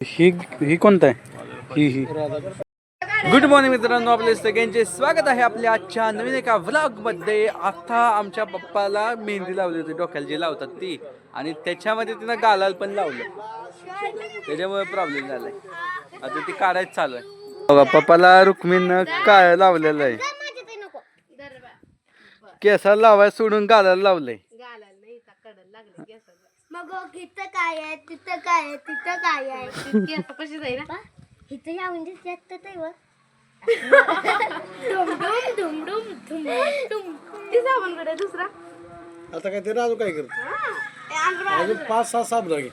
ही ही कोणता आहे? ही ही. Good morning मित्रांनो आपले सगळ्यांचे स्वागत आहे आपल्या आजच्या नवीन एका व्लॉगमध्ये आता आमच्या पप्पाला मेहंदी लावली होती डोक्याला जी लावतात ती. आणि त्याच्यामध्ये तिनं गालाल पण लावलं. त्याच्यामुळे प्रॉब्लेम झालाय. आता ती काढायच चालू आहे. बघा पप्पाला रुक्मीनं काय लावलेलं आहे. केसाला लावाय सोडून गालाला लावलंय. मग इथं काय आहे तिथं काय आहे तिथं काय आहे. कशी जाईल ना? इथं या म्हणजे त्यात तर वर डुम डुम डुम डुम ती साबणकडे दुसरा. आता काय ते राजू काय करत? अजून पाच सहा साबण घे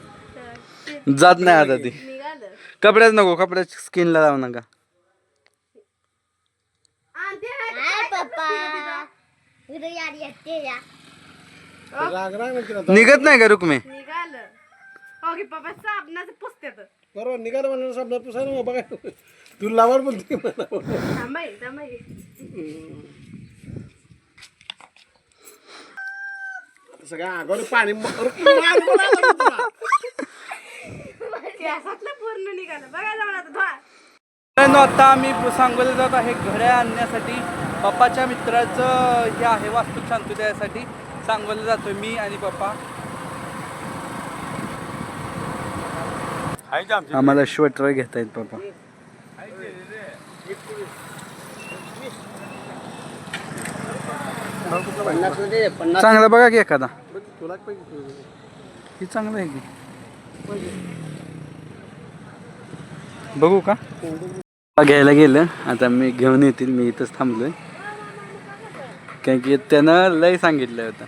जात नाही आता ती. निघालं. कपड्याच नको कपड्याच्या स्किनला लावू नका. हाय पप्पा? इथं यार येते या. राग राग नाही तिला निघत नाही का रुक्मे? निघालं. हो की पप्पा साबणाचं पुसत्यात. बरोबर निघालं म्हणून साबणात पुसायला मग बघा. तू लावर सगळ्या आगावर पाणी म- मार बोलायला तुला. केसातलं पूर्ण निघालं. बघा जाऊन आता धुवा. मित्रांनो आता आम्ही सांगोला जात आहे घड्याळ आणण्यासाठी. पप्पाच्या मित्राचं हे आहे वास्तू शांती द्यासाठी सांगोला जातोय मी आणि पप्पा. आम्हाला श्वेटर घेता येत पप्पा. चांगला बघा की एखादा. ही चांगलं आहे की. बघू का? घ्यायला गेलं. आता मी घेऊन येतील मी इथंच थांबलोय. कारण की त्यानं लय सांगितलं होतं.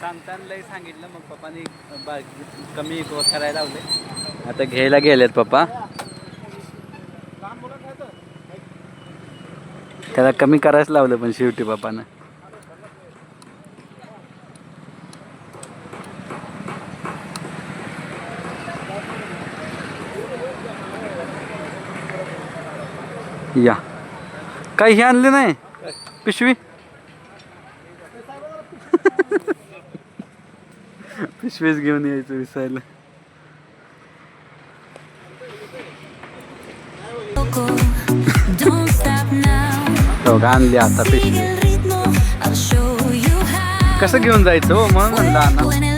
सांगताना लय सांगितलं मग पप्पाने बा कमी करायला लावले. आता घ्यायला गेलेत पप्पा. त्याला कमी करायच लावलं पण शेवटी पप्पानं. या. काही हे आणले नाही? पिशवी पिशवीच घेऊन यायचं विसायला. हो आणली आता पिशवी. कसं घेऊन जायचं हो म्हणून म्हणलं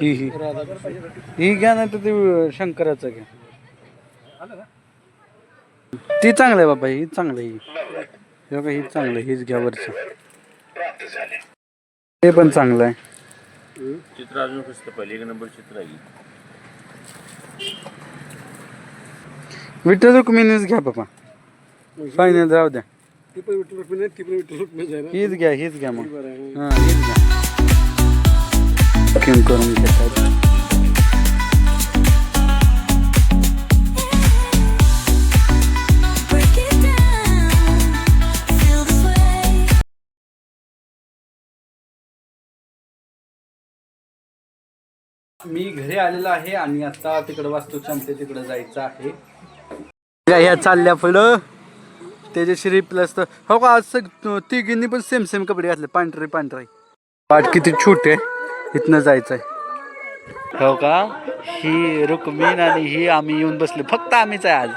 ही ही. ही घ्या नाही तर ते शंकराचं घ्या. ती चांगलं आहे बाबा ही चांगलं आहे. ही बघा ही चांगलं आहे हीच घ्या वरचं. हे पण चांगलं आहे. चित्र अजून कसं पहिले एक नंबर चित्र आहे. विठ्ठल रुक्मिणीच घ्या बाबा. फायनल राहू द्या. ती पण विठ्ठल रुक्मिणी ती पण विठ्ठल रुक्मिणी आहे ना? हीच घ्या हीच घ्या मग. हां हीच घ्या. बुकिंग करून घेतात. मी घरी आलेलो आहे आणि आता तिकडं वास्तू शांती तिकडं जायचं आहे. ह्या चालल्या पुढं तेजश्री प्लस तर हो का आज सग- तिघींनी पण सेम सेम कपडे घातले. पांढरे पांढरे. पाठ किती छोटे. आहे इथनं जायचंय. हो का? ही रुक्मीन आणि ही आम्ही येऊन बसले. फक्त आम्हीच आहे आज.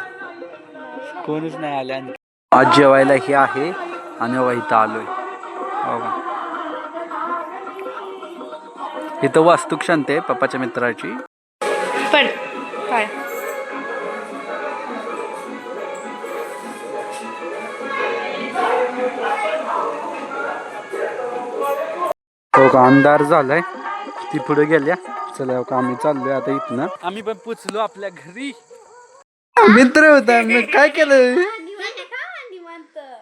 कोणीच नाही आले आणि आज जेवायला ही आहे आणि बाबा इथं आलोय. हो का? इथं वास्तूक शांती आहे पप्पाच्या मित्राची. पण काय? हो का? अंधार झालाय. ती पुढे गेल्या. चला आम्ही चाललोय आता इथनं. आम्ही पण पोचलो आपल्या घरी. मित्र होता मी काय केलं?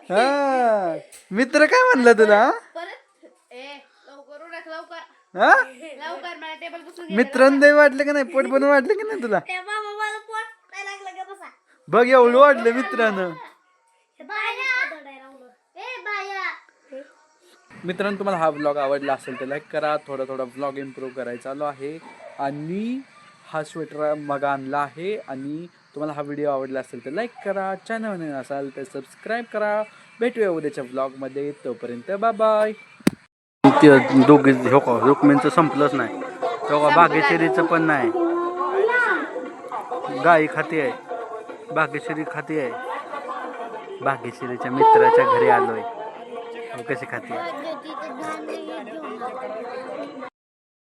हा मित्र काय म्हणलं तुला परत ए लवकर उरक लवकर हा? लवकर मला टेबल पुसून मित्रांना वाटलं का नाही पोट बनवून वाटलं का नाही तुला? तेव्हा मला पोट काय लागलं का बसा बघ एवढं वाटलं मित्रानं. मित्रांनो तुम्हाला हा ब्लॉग आवडला असेल तर लाईक करा थोडा थोडा व्लॉग इम्प्रूव्ह करायचा आलो आहे. आणि हा स्वेटर मग आणला आहे. आणि तुम्हाला हा व्हिडिओ आवडला असेल तर लाईक करा चॅनल नवीन असाल तर सबस्क्राईब करा. भेटूया उद्याच्या ब्लॉगमध्ये तोपर्यंत बाय बाय ते दोघे हो का? रुक्मिणचं संपलंच नाही. हो का? पण नाही. गाई खाती आहे. भाग्यश्री खाती आहे. भाग्यश्रीच्या मित्राच्या घरी आलोय. आहे कशी सिखाती है